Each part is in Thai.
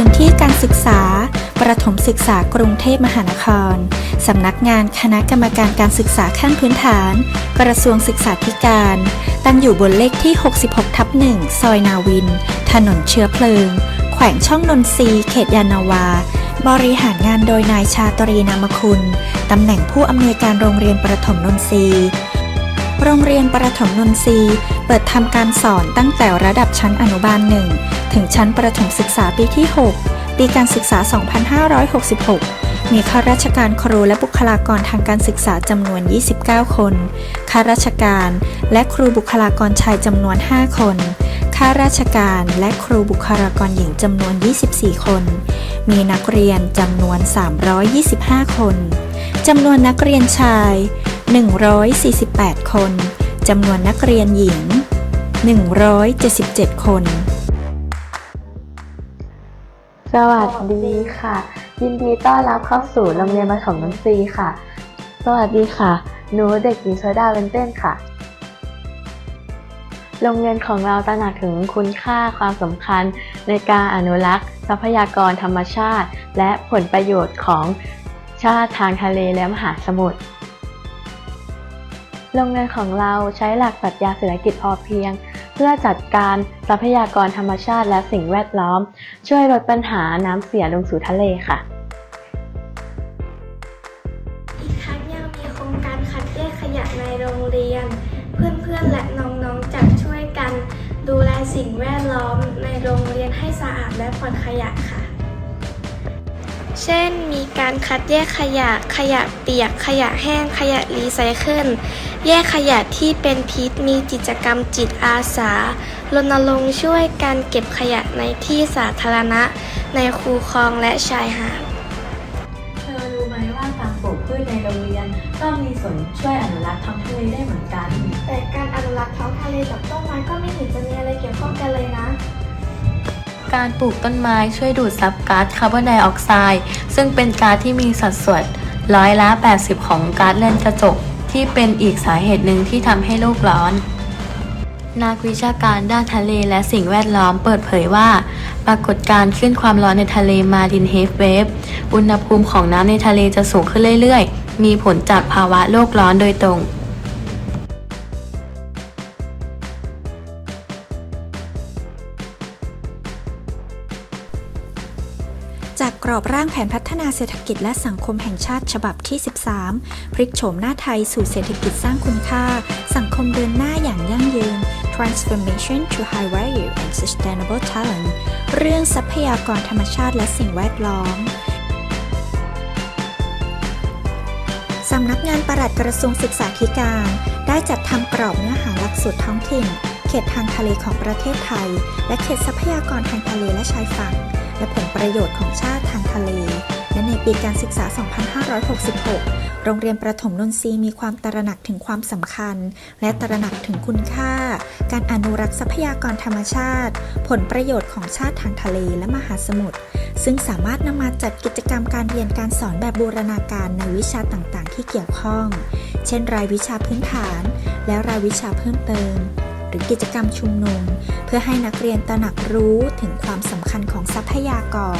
พื้นที่การศึกษา ประถมศึกษากรุงเทพมหานคร สำนักงานคณะกรรมการการศึกษาขั้นพื้นฐาน กระทรวงศึกษาธิการ ตั้งอยู่บนเลขที่ 66 ทับ 1 ซอยนาวิน ถนนเชื้อเพลิง แขวงช่องนนทรีเขตยานาวา บริหารงานโดยนายชาตรีนามคุณ ตำแหน่งผู้อำนวยการโรงเรียนประถมนนทรี โรงเรียนประถมนนทรีย์เปิดทำการสอนตั้งแต่ระดับชั้นอนุบาล1ถึงชั้นประถมศึกษาปีที่ 6 ปีการศึกษา 2566 มีข้าราชการครูและบุคลากรทางการศึกษาจำนวน 29 คน ข้าราชการและครูบุคลากรชายจำนวน 5 คน ข้าราชการและครูบุคลากรหญิงจำนวน 24 คน มีนักเรียนจำนวน 325 คนจำนวนนักเรียนชาย 148 คน จำนวนนักเรียนหญิง 177 คน สวัสดีค่ะ ยินดีต้อนรับเข้าสู่โรงเรียนประถมดนตรีค่ะ สวัสดีค่ะ หนูเด็กหญิงโซดาเวนเต้นค่ะ โรงเรียนของเราตระหนักถึงคุณค่าความสำคัญในการอนุรักษ์ ทรัพยากรธรรมชาติ และผลประโยชน์ของชาติทางทะเลและมหาสมุทร โรงเรียนของเราใช้หลักปรัชญาเศรษฐกิจพอเพียง เพื่อจัดการทรัพยากรธรรมชาติและสิ่งแวดล้อม ช่วยลดปัญหาน้ำเสียลงสู่ทะเลค่ะอีกทั้งยังมีโครงการคัดแยกขยะในโรงเรียน เพื่อนๆและน้องๆจะช่วยกัน ดูแลสิ่งแวดล้อมในโรงเรียนให้สะอาดและปลอดขยะค่ะเช่น มีการคัดแยกขยะ ขยะเปียก ขยะแห้ง ขยะรีไซเคิล แยกขยะที่เป็นพิษมีกิจกรรมจิตอาสารณรงค์ช่วยการเก็บขยะในที่สาธารณะ ในคูคลองและชายหาดเธอรู้ไหมว่าการปลูกพืชในโรงเรียนก็มีส่วนช่วยอนุรักษ์ท้องทะเลได้เหมือนกัน แต่การอนุรักษ์ท้องทะเลกับต้นไม้ก็ไม่เห็นจะมีอะไรเกี่ยวข้องกันเลยนะ การปลูกต้นไม้ช่วยดูดซับก๊าซคาร์บอนไดออกไซด์ซึ่งเป็นก๊าซที่มีสัดส่วนร้อยละ 80 ของก๊าซเรือนกระจก ที่เป็นอีกสาเหตุหนึ่งที่ทำให้โลกร้อน นักวิชาการด้านทะเลและสิ่งแวดล้อมเปิดเผยว่า ปรากฏการณ์ขึ้นความร้อนในทะเลมาดินเฮฟเวฟอุณหภูมิของน้ำในทะเลจะสูงขึ้นเรื่อยๆ มีผลจากภาวะโลกร้อนโดยตรง จากกรอบร่างแผนพัฒนาเศรษฐกิจและสังคมแห่งชาติฉบับที่ 13 พลิกโฉมหน้าไทยสู่เศรษฐกิจสร้างคุณค่า สังคมเดินหน้าอย่างยั่งยืน Transformation to High Value and Sustainable Talent เรื่องทรัพยากรธรรมชาติและสิ่งแวดล้อมสำนักงานปลัดกระทรวงศึกษาธิการ ได้จัดทำกรอบเนื้อหาหลักสูตรท้องถิ่น เขตทางทะเลของประเทศไทย และเขตทรัพยากรทางทะเลและชายฝั่ง และผลประโยชน์ของชาติทางทะเล และในปีการศึกษา 2566 โรงเรียนประถมนนทรีย์มีความตระหนักถึงความสำคัญ และตระหนักถึงคุณค่า การอนุรักษ์ทรัพยากรธรรมชาติ ผลประโยชน์ของชาติทางทะเลและมหาสมุทรซึ่งสามารถนำมาจัดกิจกรรมการเรียนการสอนแบบบูรณาการในวิชาต่างๆ ที่เกี่ยวข้อง เช่น รายวิชาพื้นฐาน และรายวิชาเพิ่มเติม หรือกิจกรรมชุมนุม เพื่อให้นักเรียนตระหนักรู้ถึงความสำคัญของทรัพยากร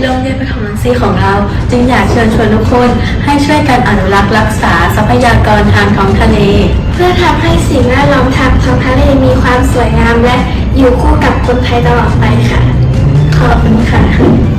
โรงเรียนประถมนนทรีย์ของเราจึงอยากเชิญชวนทุกคนให้ช่วยกันอนุรักษ์รักษาทรัพยากรทางท้องทะเล เพื่อทำให้สิ่งแวดล้อมทางท้องทะเลมีความสวยงามและอยู่คู่กับคนไทยตลอดไปค่ะ ขอบคุณค่ะ